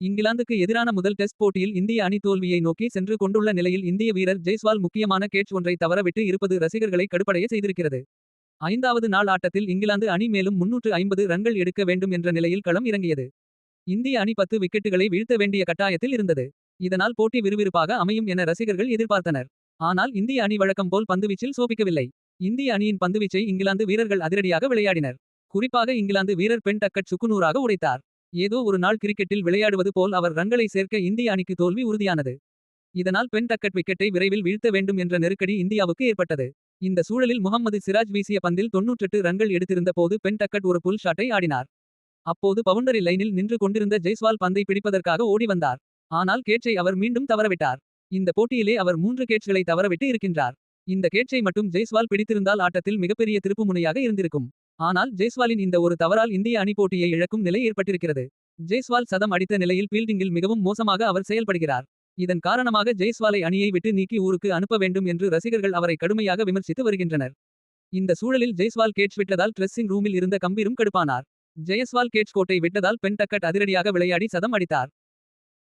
இங்கிலாந்துக்கு எதிரான முதல் டெஸ்ட் போட்டியில் இந்திய அணி தோல்வியை நோக்கி சென்று கொண்டுள்ள நிலையில் இந்திய வீரர் ஜெய்ஸ்வால் முக்கியமான கேட்ச் ஒன்றை தவறவிட்டு இருப்பது ரசிகர்களை கடுப்படைய செய்திருக்கிறது. ஐந்தாவது நாள் ஆட்டத்தில் இங்கிலாந்து அணி மேலும் 350 ரன்கள் எடுக்க வேண்டும் என்ற நிலையில் களம் இறங்கியது. இந்திய அணி 10 விக்கெட்டுகளை வீழ்த்த வேண்டிய கட்டாயத்தில் இருந்தது. இதனால் போட்டி விறுவிறுப்பாக அமையும் என ரசிகர்கள் எதிர்பார்த்தனர். ஆனால் இந்திய அணி வழக்கம் போல் பந்துவீச்சில் சோபிக்கவில்லை. இந்திய அணியின் பந்துவீச்சை இங்கிலாந்து வீரர்கள் அதிரடியாக விளையாடினர். குறிப்பாக இங்கிலாந்து வீரர் பென் டக்கட் சுக்குநூறாக உடைத்தார். ஏதோ ஒரு நாள் கிரிக்கெட்டில் விளையாடுவது போல் அவர் ரன்களை சேர்க்க இந்திய அணிக்கு தோல்வி உறுதியானது. இதனால் பென் டக்கட் விக்கெட்டை விரைவில் வீழ்த்த வேண்டும் என்ற நெருக்கடி இந்தியாவுக்கு ஏற்பட்டது. இந்த சூழலில் முகமது சிராஜ் வீசிய பந்தில் 98 ரன்கள் எடுத்திருந்த போது பென் டக்கட் ஒரு புல் ஷாட்டை ஆடினார். அப்போது பவுண்டரி லைனில் நின்று கொண்டிருந்த ஜெய்ஸ்வால் பந்தை பிடிப்பதற்காக ஓடி வந்தார். ஆனால் கேட்சை அவர் மீண்டும் தவறவிட்டார். இந்த போட்டியிலே அவர் மூன்று கேட்ச்களை தவறவிட்டு இருக்கின்றார். இந்த கேட்சை மட்டும் ஜெய்ஸ்வால் பிடித்திருந்தால் ஆட்டத்தில் மிகப்பெரிய திருப்புமுனையாக இருந்திருக்கும். ஆனால் ஜெய்ஸ்வாலின் இந்த ஒரு தவறால் இந்திய அணி போட்டியை இழக்கும் நிலை ஏற்பட்டிருக்கிறது. ஜெய்ஸ்வால் சதம் அடித்த நிலையில் பீல்டிங்கில் மிகவும் மோசமாக அவர் செயல்படுகிறார். இதன் காரணமாக ஜெய்ஸ்வாலை அணியை விட்டு நீக்கி ஊருக்கு அனுப்ப வேண்டும் என்று ரசிகர்கள் அவரை கடுமையாக விமர்சித்து வருகின்றனர். இந்த சூழலில் ஜெய்ஸ்வால் கேட்ச் விட்டதால் ட்ரெஸ்ஸிங் ரூமில் இருந்த கம்பீரும் கடுப்பானார். ஜெயஸ்வால் கேட்ச் கோட்டை விட்டதால் பென் டக்கட் அதிரடியாக விளையாடி சதம் அடித்தார்.